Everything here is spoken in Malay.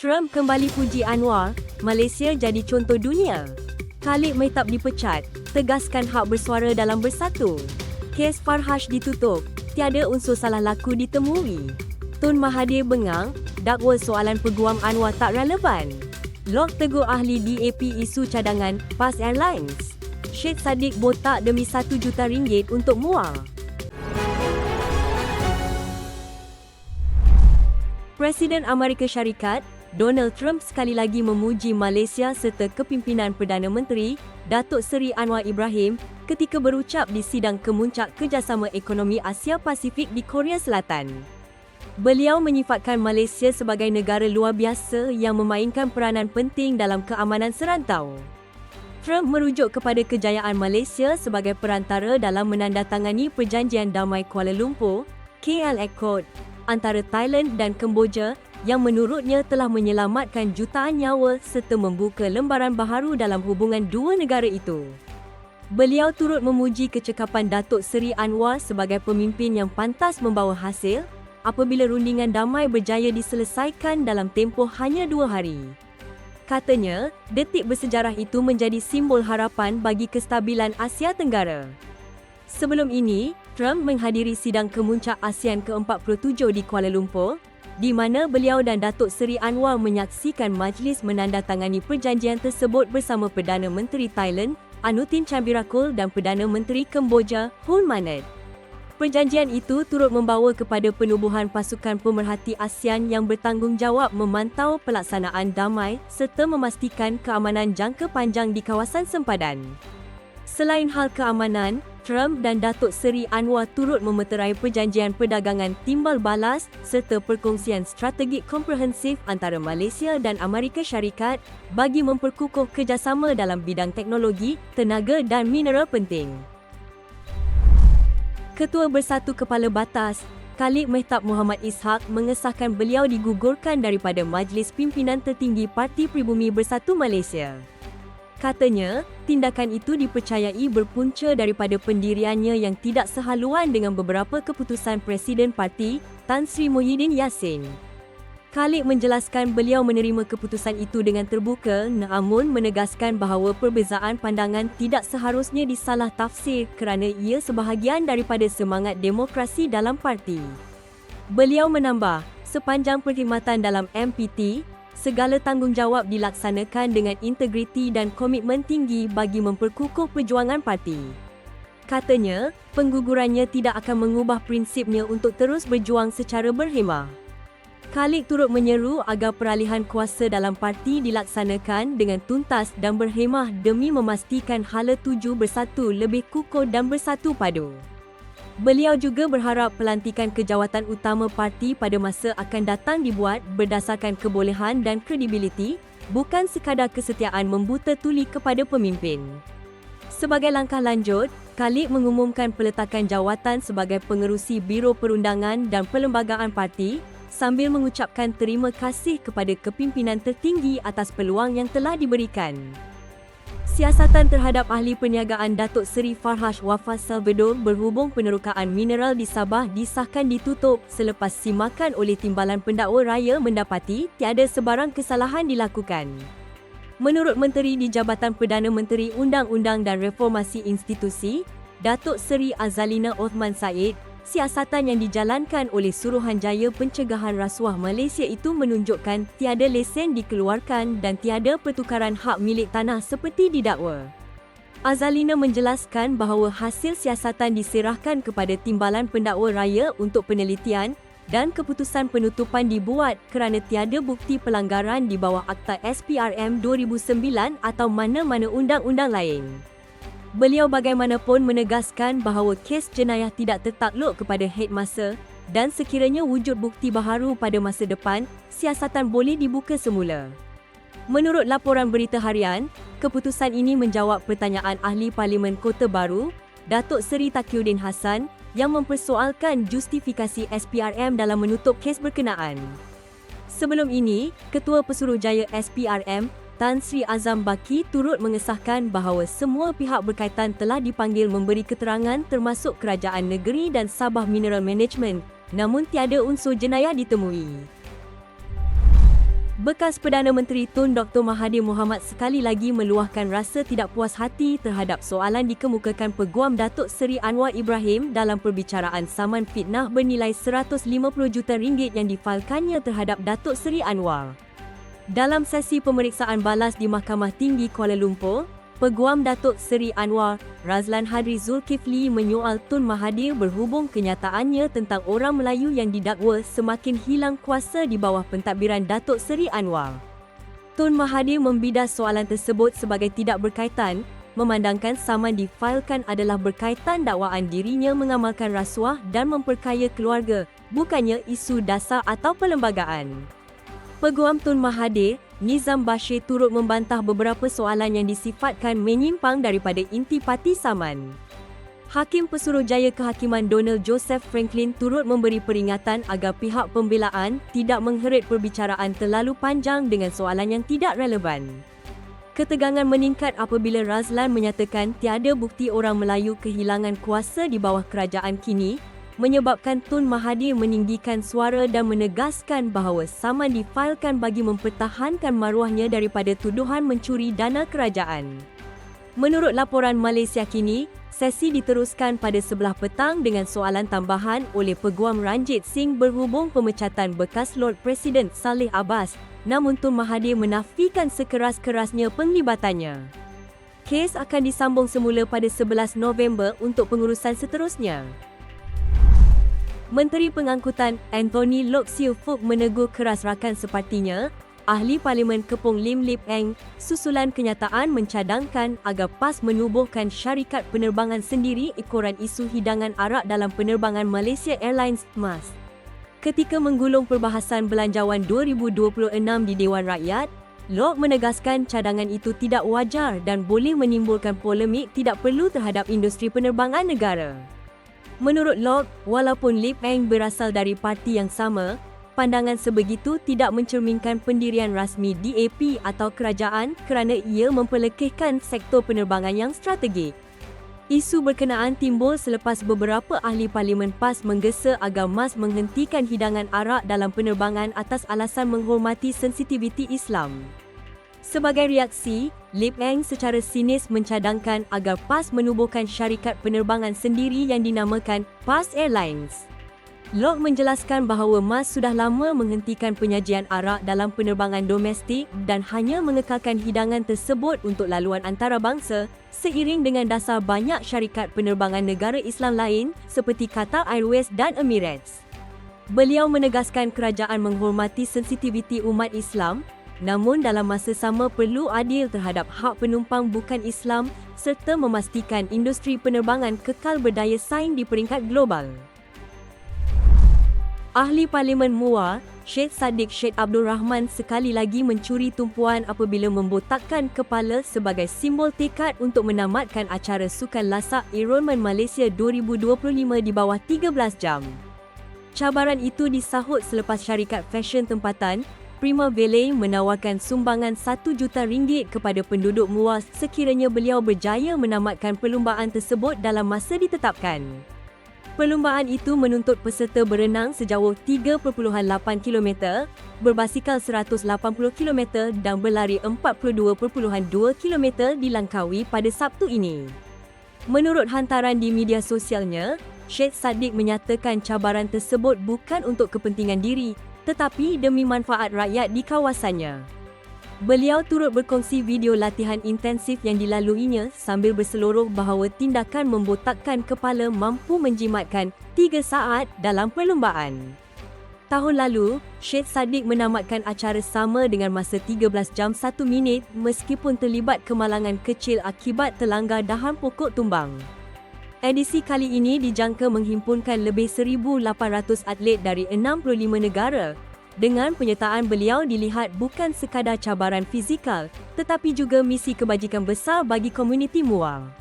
Trump kembali puji Anwar, Malaysia jadi contoh dunia. Khalid Mehtab dipecat, tegaskan hak bersuara dalam bersatu. Kes Farhash ditutup, tiada unsur salah laku ditemui. Tun Mahathir bengang, dakwa soalan peguam Anwar tak relevan. Lok tegur ahli DAP isu cadangan PAS Airlines. Syed Saddiq botak demi 1 juta ringgit untuk muar. Presiden Amerika Syarikat, Donald Trump sekali lagi memuji Malaysia serta kepimpinan Perdana Menteri Datuk Seri Anwar Ibrahim ketika berucap di sidang kemuncak kerjasama ekonomi Asia Pasifik di Korea Selatan. Beliau menyifatkan Malaysia sebagai negara luar biasa yang memainkan peranan penting dalam keamanan serantau. Trump merujuk kepada kejayaan Malaysia sebagai perantara dalam menandatangani Perjanjian Damai Kuala Lumpur, KL Accord, antara Thailand dan Kemboja yang menurutnya telah menyelamatkan jutaan nyawa serta membuka lembaran baharu dalam hubungan dua negara itu. Beliau turut memuji kecekapan Datuk Seri Anwar sebagai pemimpin yang pantas membawa hasil apabila rundingan damai berjaya diselesaikan dalam tempoh hanya dua hari. Katanya, detik bersejarah itu menjadi simbol harapan bagi kestabilan Asia Tenggara. Sebelum ini, Trump menghadiri sidang kemuncak ASEAN ke-47 di Kuala Lumpur, di mana beliau dan Datuk Seri Anwar menyaksikan majlis menandatangani perjanjian tersebut bersama Perdana Menteri Thailand, Anutin Chanvirakul dan Perdana Menteri Kemboja, Hun Manet. Perjanjian itu turut membawa kepada penubuhan pasukan pemerhati ASEAN yang bertanggungjawab memantau pelaksanaan damai serta memastikan keamanan jangka panjang di kawasan sempadan. Selain hal keamanan, Trump dan Datuk Seri Anwar turut memeterai perjanjian perdagangan timbal balas serta perkongsian strategik komprehensif antara Malaysia dan Amerika Syarikat bagi memperkukuh kerjasama dalam bidang teknologi, tenaga dan mineral penting. Ketua Bersatu Kepala Batas, Khalid Mehtab Muhammad Ishak mengesahkan beliau digugurkan daripada Majlis Pimpinan Tertinggi Parti Pribumi Bersatu Malaysia. Katanya, tindakan itu dipercayai berpunca daripada pendiriannya yang tidak sehaluan dengan beberapa keputusan Presiden Parti, Tan Sri Muhyiddin Yassin. Khalid menjelaskan beliau menerima keputusan itu dengan terbuka namun menegaskan bahawa perbezaan pandangan tidak seharusnya disalah tafsir kerana ia sebahagian daripada semangat demokrasi dalam parti. Beliau menambah, sepanjang perkhidmatan dalam MPT, segala tanggungjawab dilaksanakan dengan integriti dan komitmen tinggi bagi memperkukuh perjuangan parti. Katanya, penggugurannya tidak akan mengubah prinsipnya untuk terus berjuang secara berhemah. Khalid turut menyeru agar peralihan kuasa dalam parti dilaksanakan dengan tuntas dan berhemah demi memastikan hala tuju bersatu lebih kukuh dan bersatu padu. Beliau juga berharap pelantikan kejawatan utama parti pada masa akan datang dibuat berdasarkan kebolehan dan kredibiliti, bukan sekadar kesetiaan membuta tuli kepada pemimpin. Sebagai langkah lanjut, Khalid mengumumkan peletakan jawatan sebagai pengerusi Biro Perundangan dan Perlembagaan Parti sambil mengucapkan terima kasih kepada kepimpinan tertinggi atas peluang yang telah diberikan. Siasatan terhadap ahli perniagaan Datuk Seri Farhash Wafas Salvador berhubung penerukaan mineral di Sabah disahkan ditutup selepas simakan oleh Timbalan Pendakwa Raya mendapati tiada sebarang kesalahan dilakukan. Menurut Menteri di Jabatan Perdana Menteri Undang-Undang dan Reformasi Institusi, Datuk Seri Azalina Othman Said, siasatan yang dijalankan oleh Suruhanjaya Pencegahan Rasuah Malaysia itu menunjukkan tiada lesen dikeluarkan dan tiada pertukaran hak milik tanah seperti didakwa. Azalina menjelaskan bahawa hasil siasatan diserahkan kepada Timbalan Pendakwa Raya untuk penelitian dan keputusan penutupan dibuat kerana tiada bukti pelanggaran di bawah Akta SPRM 2009 atau mana-mana undang-undang lain. Beliau bagaimanapun menegaskan bahawa kes jenayah tidak tertakluk kepada head masa dan sekiranya wujud bukti baharu pada masa depan, siasatan boleh dibuka semula. Menurut laporan berita harian, keputusan ini menjawab pertanyaan ahli Parlimen Kota Baru, Datuk Seri Takiuddin Hassan yang mempersoalkan justifikasi SPRM dalam menutup kes berkenaan. Sebelum ini, Ketua Pesuruhjaya SPRM, Tan Sri Azam Baki turut mengesahkan bahawa semua pihak berkaitan telah dipanggil memberi keterangan termasuk Kerajaan Negeri dan Sabah Mineral Management namun tiada unsur jenayah ditemui. Bekas Perdana Menteri Tun Dr. Mahathir Mohamad sekali lagi meluahkan rasa tidak puas hati terhadap soalan dikemukakan Peguam Datuk Seri Anwar Ibrahim dalam perbicaraan saman fitnah bernilai 150 juta ringgit yang difalkannya terhadap Datuk Seri Anwar. Dalam sesi pemeriksaan balas di Mahkamah Tinggi Kuala Lumpur, Peguam Datuk Seri Anwar, Razlan Hadri Zulkifli menyoal Tun Mahathir berhubung kenyataannya tentang orang Melayu yang didakwa semakin hilang kuasa di bawah pentadbiran Datuk Seri Anwar. Tun Mahathir membidas soalan tersebut sebagai tidak berkaitan, memandangkan saman difailkan adalah berkaitan dakwaan dirinya mengamalkan rasuah dan memperkaya keluarga, bukannya isu dasar atau perlembagaan. Peguam Tun Mahathir, Nizam Bashir turut membantah beberapa soalan yang disifatkan menyimpang daripada inti parti saman. Hakim Pesuruhjaya Kehakiman Donald Joseph Franklin turut memberi peringatan agar pihak pembelaan tidak mengherit perbicaraan terlalu panjang dengan soalan yang tidak relevan. Ketegangan meningkat apabila Razlan menyatakan tiada bukti orang Melayu kehilangan kuasa di bawah kerajaan kini menyebabkan Tun Mahathir meninggikan suara dan menegaskan bahawa saman difailkan bagi mempertahankan maruahnya daripada tuduhan mencuri dana kerajaan. Menurut laporan Malaysia kini, sesi diteruskan pada sebelah petang dengan soalan tambahan oleh Peguam Ranjit Singh berhubung pemecatan bekas Lord Presiden Saleh Abbas, namun Tun Mahathir menafikan sekeras-kerasnya penglibatannya. Kes akan disambung semula pada 11 November untuk pengurusan seterusnya. Menteri Pengangkutan Anthony Lok Siu Fuk menegur keras rakan separtinya, Ahli Parlimen Kepung Lim Lip Eng, susulan kenyataan mencadangkan agar PAS menubuhkan syarikat penerbangan sendiri ekoran isu hidangan arak dalam penerbangan Malaysia Airlines MAS. Ketika menggulung perbahasan belanjawan 2026 di Dewan Rakyat, Lok menegaskan cadangan itu tidak wajar dan boleh menimbulkan polemik tidak perlu terhadap industri penerbangan negara. Menurut Locke, walaupun Lip Eng berasal dari parti yang sama, pandangan sebegitu tidak mencerminkan pendirian rasmi DAP atau kerajaan kerana ia memperlekehkan sektor penerbangan yang strategik. Isu berkenaan timbul selepas beberapa ahli parlimen PAS menggesa agar MAS menghentikan hidangan arak dalam penerbangan atas alasan menghormati sensitiviti Islam. Sebagai reaksi, Lip Eng secara sinis mencadangkan agar PAS menubuhkan syarikat penerbangan sendiri yang dinamakan PAS Airlines. Lok menjelaskan bahawa MAS sudah lama menghentikan penyajian arak dalam penerbangan domestik dan hanya mengekalkan hidangan tersebut untuk laluan antarabangsa seiring dengan dasar banyak syarikat penerbangan negara Islam lain seperti Qatar Airways dan Emirates. Beliau menegaskan kerajaan menghormati sensitiviti umat Islam namun dalam masa sama perlu adil terhadap hak penumpang bukan Islam serta memastikan industri penerbangan kekal berdaya saing di peringkat global. Ahli Parlimen MUA, Syed Saddiq Syed Abdul Rahman sekali lagi mencuri tumpuan apabila membotakkan kepala sebagai simbol tekad untuk menamatkan acara Sukan Lasak Ironman Malaysia 2025 di bawah 13 jam. Cabaran itu disahut selepas syarikat fashion tempatan Prima Vele menawarkan sumbangan 1 juta ringgit kepada penduduk MUAS sekiranya beliau berjaya menamatkan perlumbaan tersebut dalam masa ditetapkan. Perlumbaan itu menuntut peserta berenang sejauh 3.8 km, berbasikal 180 km dan berlari 42.2 km di Langkawi pada Sabtu ini. Menurut hantaran di media sosialnya, Syed Saddiq menyatakan cabaran tersebut bukan untuk kepentingan diri tetapi demi manfaat rakyat di kawasannya. Beliau turut berkongsi video latihan intensif yang dilaluinya sambil berseluruh bahawa tindakan membotakkan kepala mampu menjimatkan 3 saat dalam perlumbaan. Tahun lalu, Syed Saddiq menamatkan acara sama dengan masa 13 jam 1 minit meskipun terlibat kemalangan kecil akibat terlanggar dahan pokok tumbang. Edisi kali ini dijangka menghimpunkan lebih 1,800 atlet dari 65 negara. Dengan penyertaan beliau dilihat bukan sekadar cabaran fizikal, tetapi juga misi kebajikan besar bagi komuniti mual.